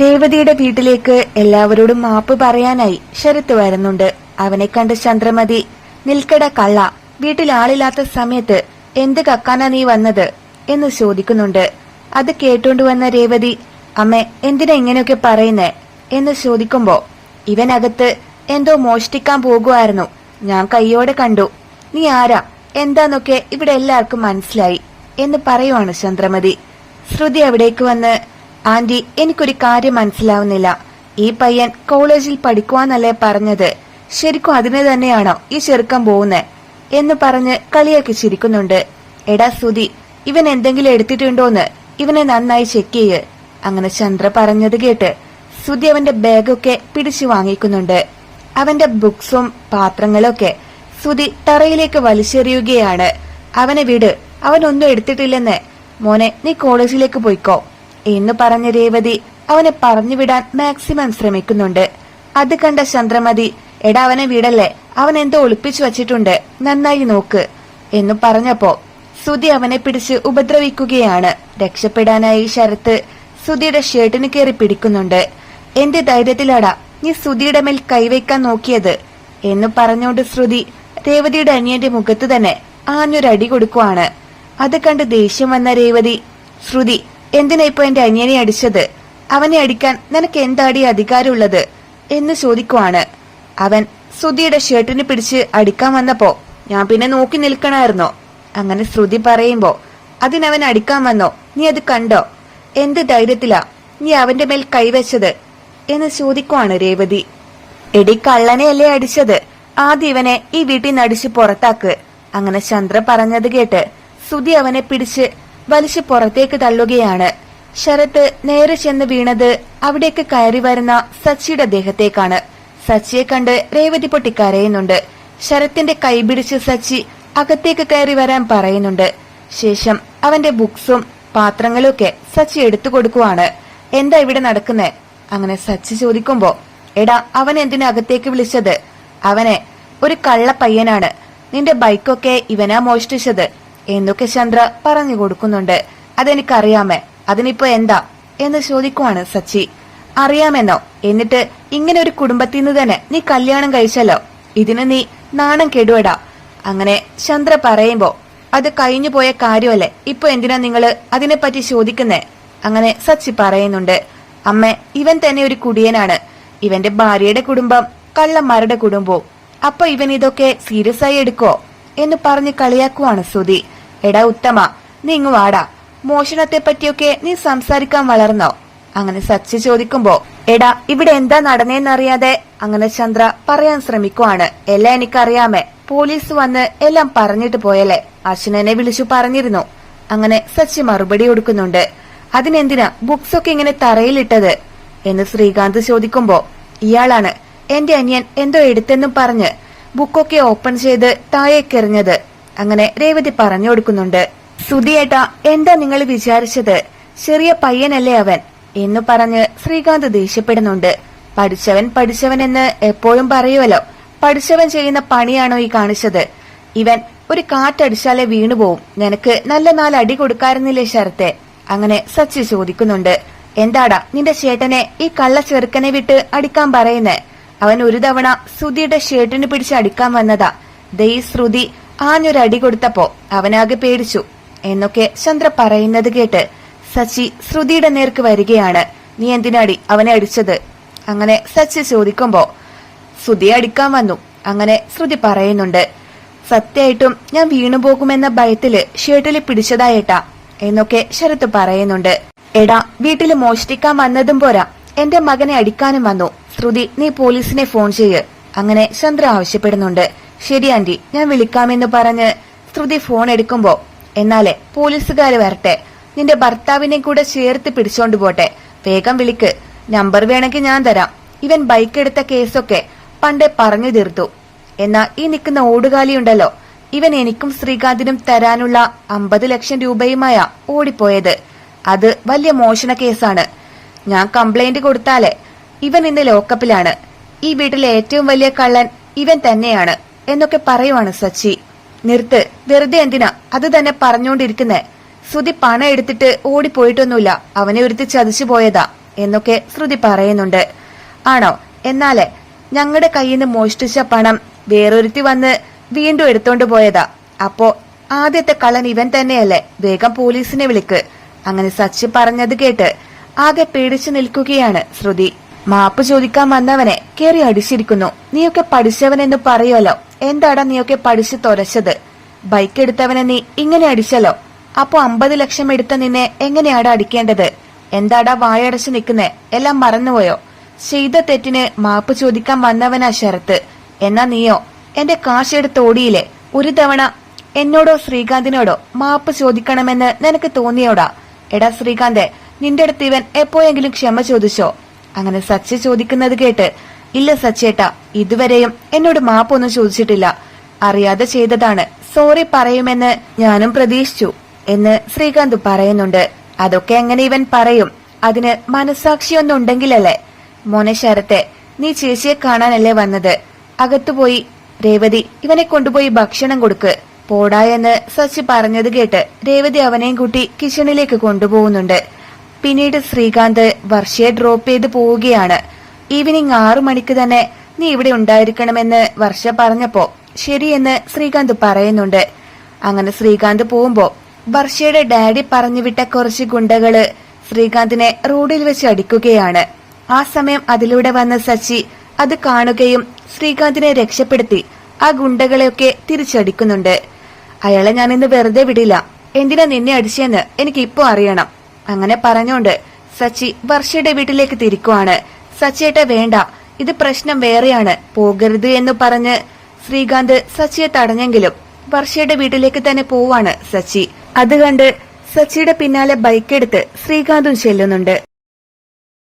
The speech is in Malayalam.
രേവതിയുടെ വീട്ടിലേക്ക് എല്ലാവരോടും മാപ്പ് പറയാനായി ശരത്ത് വരുന്നുണ്ട്. അവനെ കണ്ട് ചന്ദ്രമതി നിൽക്കട കള്ള വീട്ടിൽ ആളില്ലാത്ത സമയത്ത് എന്ത് കക്കാനാ നീ വന്നത്? എന്ന് ചോദിക്കുന്നുണ്ട്. അത് കേട്ടോണ്ട് വന്ന രേവതി അമ്മ എന്തിനാ ഇങ്ങനെയൊക്കെ പറയുന്നേ? എന്ന് ചോദിക്കുമ്പോ ഇവനകത്ത് എന്തോ മോഷ്ടിക്കാൻ പോകുമായിരുന്നു ഞാൻ കൈയോടെ കണ്ടു. നീ ആരാ? എന്താന്നൊക്കെ ഇവിടെ എല്ലാവർക്കും മനസ്സിലായി. എന്ന് പറയുവാണ് ചന്ദ്രമതി. ശ്രുതി അവിടേക്ക് വന്ന് ആന്റി എനിക്കൊരു കാര്യം മനസ്സിലാവുന്നില്ല. ഈ പയ്യൻ കോളേജിൽ പഠിക്കുവാന്നല്ലേ പറഞ്ഞത്. ശരിക്കും അതിനെ തന്നെയാണോ ഈ ചെറുക്കം പോകുന്നത് എന്ന് പറഞ്ഞ് കളിയാക്കി ചിരിക്കുന്നുണ്ട്. എടാ സുതി ഇവൻ എന്തെങ്കിലും എടുത്തിട്ടുണ്ടോന്ന് ഇവനെ നന്നായി ചെക്ക് ചെയ്യ്. അങ്ങനെ ചന്ദ്ര പറഞ്ഞത് കേട്ട് സുതി അവന്റെ ബാഗൊക്കെ പിടിച്ചു വാങ്ങിക്കുന്നുണ്ട്. അവന്റെ ബുക്സും പാത്രങ്ങളൊക്കെ സുതി തറയിലേക്ക് വലിച്ചെറിയുകയാണ്. അവനെ വിട് അവനൊന്നും എടുത്തിട്ടില്ലെന്ന്. മോനെ നീ കോളേജിലേക്ക് പോയിക്കോ. എന്ന് പറഞ്ഞ രേവതി അവനെ പറഞ്ഞുവിടാൻ മാക്സിമം ശ്രമിക്കുന്നുണ്ട്. അത് കണ്ട ചന്ദ്രമതി എടാ അവനെ വിടല്ലേ? അവൻ എന്തോ ഒളിപ്പിച്ചു വച്ചിട്ടുണ്ട്. നന്നായി നോക്ക് എന്ന് പറഞ്ഞപ്പോ സുധി അവനെ പിടിച്ച് ഉപദ്രവിക്കുകയാണ്. രക്ഷപ്പെടാനായി ശരത്ത് സുധിയുടെ ഷർട്ടിന് കയറി പിടിക്കുന്നുണ്ട്. എന്റെ ധൈര്യത്തിലാടാ നീ സുധിയുടെ മേൽ കൈവയ്ക്കാൻ നോക്കിയത് എന്ന് പറഞ്ഞുകൊണ്ട് ശ്രുതി രേവതിയുടെ അനിയന്റെ മുഖത്ത് തന്നെ ആഞ്ഞൊരടി കൊടുക്കുവാണ്. അത് കണ്ട് ദേഷ്യം വന്ന രേവതി ശ്രുതി എന്തിനാ ഇപ്പൊ എന്റെ അനിയനെ അടിച്ചത്? അവനെ അടിക്കാൻ നിനക്ക് എന്താടി അധികാരമുള്ളത്? എന്ന് ചോദിക്കുവാണ്. അവൻ ശ്രുതിയുടെ ഷർട്ടിന് പിടിച്ച് അടിക്കാൻ വന്നപ്പോ ഞാൻ പിന്നെ നോക്കി നിൽക്കണായിരുന്നോ. അങ്ങനെ ശ്രുതി പറയുമ്പോ അതിനവൻ അടിക്കാൻ വന്നോ? നീ അത് കണ്ടോ? എന്ത് ധൈര്യത്തിലാ നീ അവന്റെ മേൽ കൈവച്ചത്? എന്ന് ചോദിക്കുവാണ് രേവതി. എടി കള്ളനെയല്ലേ അടിച്ചത്? ആദ്യം ഇവനെ ഈ വീട്ടിൽ നിന്ന് അടിച്ച് പുറത്താക്ക്. അങ്ങനെ ചന്ദ്ര പറഞ്ഞത് കേട്ട് സുധി അവനെ പിടിച്ച് വലിച്ച് പുറത്തേക്ക് തള്ളുകയാണ്. ശരത്ത് നേരെ ചെന്ന് വീണത് അവിടേക്ക് കയറി വരുന്ന സച്ചിയുടെ ദേഹത്തേക്കാണ്. സച്ചിയെ കണ്ട് രേവതി പൊട്ടി കരയുന്നുണ്ട്. ശരത്തിന്റെ കൈ പിടിച്ച് സച്ചി അകത്തേക്ക് കയറി വരാൻ പറയുന്നുണ്ട്. ശേഷം അവന്റെ ബുക്സും പാത്രങ്ങളൊക്കെ സച്ചി എടുത്തു കൊടുക്കുവാണ്. എന്താ ഇവിടെ നടക്കുന്നേ? അങ്ങനെ സച്ചി ചോദിക്കുമ്പോ എടാ അവൻ എന്തിനാ അകത്തേക്ക് വിളിച്ചത്? അവനെ ഒരു കള്ള പയ്യനാണ്. നിന്റെ ബൈക്കൊക്കെ ഇവനാ മോഷ്ടിച്ചത്. എന്നൊക്കെ ചന്ദ്ര പറഞ്ഞു കൊടുക്കുന്നുണ്ട്. അതെനിക്കറിയാമേ. അതിനിപ്പോ എന്താ? എന്ന് ചോദിക്കുവാണ് സച്ചി. അറിയാമെന്നോ? എന്നിട്ട് ഇങ്ങനെ ഒരു കുടുംബത്തിൽ നിന്ന് തന്നെ നീ കല്യാണം കഴിച്ചല്ലോ. ഇതിന് നീ നാണം കെടുവടാ. അങ്ങനെ ചന്ദ്ര പറയുമ്പോ അത് കഴിഞ്ഞു പോയ കാര്യമല്ലേ? ഇപ്പൊ എന്തിനാ നിങ്ങൾ അതിനെപ്പറ്റി ചോദിക്കുന്നേ? അങ്ങനെ സച്ചി പറയുന്നുണ്ട്. അമ്മ ഇവൻ തന്നെ ഒരു കുടിയനാണ്. ഇവന്റെ ഭാര്യയുടെ കുടുംബം കള്ളന്മാരുടെ കുടുംബവും. അപ്പൊ ഇവൻ ഇതൊക്കെ സീരിയസ് ആയി എടുക്കോ എന്ന് പറഞ്ഞ് കളിയാക്കുവാണ് സുധി എടാ ഉത്തമ നീ ഇങ്ങ് വാടാ. മോഷണത്തെ പറ്റിയൊക്കെ നീ സംസാരിക്കാൻ വളർന്നോ? അങ്ങനെ സച്ചി ചോദിക്കുമ്പോ എടാ ഇവിടെ എന്താ നടന്നേന്നറിയാതെ? അങ്ങനെ ചന്ദ്ര പറയാൻ ശ്രമിക്കുവാണ്. എല്ലാം എനിക്കറിയാമേ. പോലീസ് വന്ന് എല്ലാം പറഞ്ഞിട്ട് പോയല്ലേ? അശ്വനെ വിളിച്ചു പറഞ്ഞിരുന്നു. അങ്ങനെ സച്ചി മറുപടി കൊടുക്കുന്നുണ്ട്. അതിനെന്തിനാ ബുക്സ് ഒക്കെ ഇങ്ങനെ തറയിലിട്ടത്? എന്ന് ശ്രീകാന്ത് ചോദിക്കുമ്പോ ഇയാളാണ്. എന്റെ അനിയൻ എന്തോ എടുത്തെന്നും പറഞ്ഞ് ബുക്കൊക്കെ ഓപ്പൺ ചെയ്ത് താഴേക്കെറിഞ്ഞത്. അങ്ങനെ രേവതി പറഞ്ഞു കൊടുക്കുന്നുണ്ട്. സുധിയേട്ട എന്താ നിങ്ങൾ വിചാരിച്ചത്? ചെറിയ പയ്യനല്ലേ അവൻ എന്ന് പറഞ്ഞ് ശ്രീകാന്ത് ദേഷ്യപ്പെടുന്നുണ്ട്. പഠിച്ചവൻ പഠിച്ചവൻ എന്ന് എപ്പോഴും പറയുമല്ലോ പഠിച്ചവൻ ചെയ്യുന്ന പണിയാണോ ഈ കാണിച്ചത്? ഇവൻ ഒരു കാറ്റടിച്ചാലേ വീണുപോവും നിനക്ക് നല്ല നാല് അടി കൊടുക്കാറുന്നില്ലേ ശരത്തെ? അങ്ങനെ സച്ചി ചോദിക്കുന്നുണ്ട്. എന്താടാ നിന്റെ ചേട്ടനെ ഈ കള്ള ചെറുക്കനെ വിട്ട് അടിക്കാൻ പറയുന്നേ? അവൻ ഒരു തവണ ശ്രുതിയുടെ ഷർട്ടിന് പിടിച്ച് അടിക്കാൻ വന്നതാ. ദൈ ശ്രുതി ആഞ്ഞൊരടി കൊടുത്തപ്പോ അവനാകെ പേടിച്ചു. എന്നൊക്കെ ചന്ദ്ര പറയുന്നത് കേട്ട് സച്ചി ശ്രുതിയുടെ നേർക്ക് വരികയാണ്. നീ എന്തിനാടി അവനെ അടിച്ചത്? അങ്ങനെ സച്ചി ചോദിക്കുമ്പോ ശ്രുതി അടിക്കാൻ വന്നു. അങ്ങനെ ശ്രുതി പറയുന്നുണ്ട് സത്യമായിട്ടും ഞാൻ വീണുപോകുമെന്ന ഭയത്തിൽ ഷർട്ടിൽ പിടിച്ചതായേട്ടാ എന്നൊക്കെ ശരത്ത് പറയുന്നുണ്ട്. എടാ വീട്ടിൽ മോഷ്ടിക്കാൻ വന്നതും പോരാ. എന്റെ മകനെ അടിക്കാനും വന്നു. ശ്രുതി നീ പോലീസിനെ ഫോൺ ചെയ്യ്. അങ്ങനെ ചന്ദ്ര ആവശ്യപ്പെടുന്നുണ്ട്. ശരി ആന്റി ഞാൻ വിളിക്കാമെന്ന് പറഞ്ഞ് ശ്രുതി ഫോൺ എടുക്കുമ്പോ എന്നാലേ പോലീസുകാർ വരട്ടെ. നിന്റെ ഭർത്താവിനെ കൂടെ ചേർത്ത് പിടിച്ചോണ്ട് പോട്ടെ. വേഗം വിളിക്ക്. നമ്പർ വേണമെങ്കിൽ ഞാൻ തരാം. ഇവൻ ബൈക്ക് എടുത്ത കേസൊക്കെ പണ്ടേ പറഞ്ഞു തീർത്തു. എന്നാ ഈ നിൽക്കുന്ന ഓടുകാലിയുണ്ടല്ലോ ഇവൻ എനിക്കും ശ്രീകാന്തിനും തരാനുള്ള അമ്പത് ലക്ഷം രൂപയുമായ ഓടിപ്പോയത്. അത് വലിയ മോഷണ കേസാണ്. ഞാൻ കംപ്ലൈന്റ് കൊടുത്താലേ? ഇവൻ ഇന്ന് ലോക്കപ്പിലാണ് ഈ വീട്ടിലെ ഏറ്റവും വലിയ കള്ളൻ ഇവൻ തന്നെയാണ് എന്നൊക്കെ പറയുവാണ് സച്ചി. നിർത്ത് വെറുതെ എന്തിനാ അത് തന്നെ പറഞ്ഞുകൊണ്ടിരിക്കുന്നേ ശ്രുതി പണം എടുത്തിട്ട് ഓടിപ്പോയിട്ടൊന്നുമില്ല. അവനെ ഒരുത്തി ചതിച്ചു പോയതാ എന്നൊക്കെ ശ്രുതി പറയുന്നുണ്ട്. ആണോ? എന്നാലേ ഞങ്ങളുടെ കയ്യിൽ നിന്ന് മോഷ്ടിച്ച പണം വേറൊരുത്തി വന്ന് വീണ്ടും എടുത്തോണ്ട് പോയതാ. അപ്പോ ആദ്യത്തെ കള്ളൻ ഇവൻ തന്നെയല്ലേ? വേഗം പോലീസിനെ വിളിക്ക്. അങ്ങനെ സച്ചി പറഞ്ഞത് കേട്ട് ആകെ പേടിച്ചു നിൽക്കുകയാണ് ശ്രുതി. മാപ്പ് ചോദിക്കാൻ വന്നവനെ കേറി അടിച്ചിരിക്കുന്നു. നീയൊക്കെ പഠിച്ചവനെന്ന് പറയുമല്ലോ എന്താടാ നീയൊക്കെ പഠിച്ചു തുരച്ചത്? ബൈക്ക് എടുത്തവനെ നീ ഇങ്ങനെ അടിച്ചല്ലോ? അപ്പോ അമ്പത് ലക്ഷം എടുത്ത നിന്നെ എങ്ങനെയാടാ അടിക്കേണ്ടത്? എന്താടാ വായടച്ചു നിൽക്കുന്നേ? എല്ലാം മറന്നുപോയോ? ചെയ്ത തെറ്റിന് മാപ്പ് ചോദിക്കാൻ വന്നവനാ ശരത്ത്. എന്നാ നീയോ? എന്റെ കാശെടുത്ത് ഓടിയില്ലേ? ഒരു തവണ എന്നോടോ ശ്രീകാന്തിനോടോ മാപ്പ് ചോദിക്കണമെന്ന് നിനക്ക് തോന്നിയോടാ? എടാ ശ്രീകാന്തെ നിന്റെ അടുത്ത് ഇവൻ എപ്പോഴെങ്കിലും ക്ഷമ ചോദിച്ചോ? അങ്ങനെ സച്ചി ചോദിക്കുന്നത് കേട്ട് ഇല്ല സച്ചേട്ടാ ഇതുവരെയും എന്നോട് മാപ്പൊന്നും ചോദിച്ചിട്ടില്ല. അറിയാതെ ചെയ്തതാണ്. സോറി പറയുമെന്ന് ഞാനും പ്രതീക്ഷിച്ചു എന്ന് ശ്രീകാന്ത് പറയുന്നുണ്ട്. അതൊക്കെ എങ്ങനെ ഇവൻ പറയും? അതിന് മനസാക്ഷിയൊന്നും ഉണ്ടെങ്കിലല്ലേ? മോനെ ശരത്തെ നീ ചേച്ചിയെ കാണാനല്ലേ വന്നത്? അകത്തുപോയി രേവതി ഇവനെ കൊണ്ടുപോയി ഭക്ഷണം കൊടുക്ക്. പോടാ എന്ന് സച്ചി പറഞ്ഞത് കേട്ട് രേവതി അവനെയും കൂട്ടി കിച്ചണിലേക്ക് കൊണ്ടുപോകുന്നുണ്ട്. പിന്നീട് ശ്രീകാന്ത് വർഷയെ ഡ്രോപ്പ് ചെയ്ത് പോവുകയാണ്. ഈവനിങ് ആറു മണിക്ക് തന്നെ നീ ഇവിടെ ഉണ്ടായിരിക്കണമെന്ന് വർഷ പറഞ്ഞപ്പോ ശരിയെന്ന് ശ്രീകാന്ത് പറയുന്നുണ്ട്. അങ്ങനെ ശ്രീകാന്ത് പോകുമ്പോ വർഷയുടെ ഡാഡി പറഞ്ഞുവിട്ട കുറച്ച് ഗുണ്ടകൾ ശ്രീകാന്തിനെ റോഡിൽ വെച്ച് അടിക്കുകയാണ്. ആ സമയം അതിലൂടെ വന്ന സച്ചി അത് കാണുകയും ശ്രീകാന്തിനെ രക്ഷപ്പെടുത്തി ആ ഗുണ്ടകളെയൊക്കെ തിരിച്ചടിക്കുന്നുണ്ട്. അയാളെ ഞാൻ ഇന്ന് വെറുതെ വിടില്ല. എന്തിനാ നിന്നെ അടിച്ചെന്ന് എനിക്കിപ്പോ അറിയണം. അങ്ങനെ പറഞ്ഞോണ്ട് സച്ചി വർഷയുടെ വീട്ടിലേക്ക് തിരിക്കുവാണ്. സച്ചിയേട്ട വേണ്ട. ഇത് പ്രശ്നം വേറെയാണ്. പോകരുത് എന്ന് പറഞ്ഞ് ശ്രീകാന്ത് സച്ചിയെ തടഞ്ഞെങ്കിലും വർഷയുടെ വീട്ടിലേക്ക് തന്നെ പോവാണ് സച്ചി. അത് കണ്ട് സച്ചിയുടെ പിന്നാലെ ബൈക്കെടുത്ത് ശ്രീകാന്തും ചെല്ലുന്നുണ്ട്.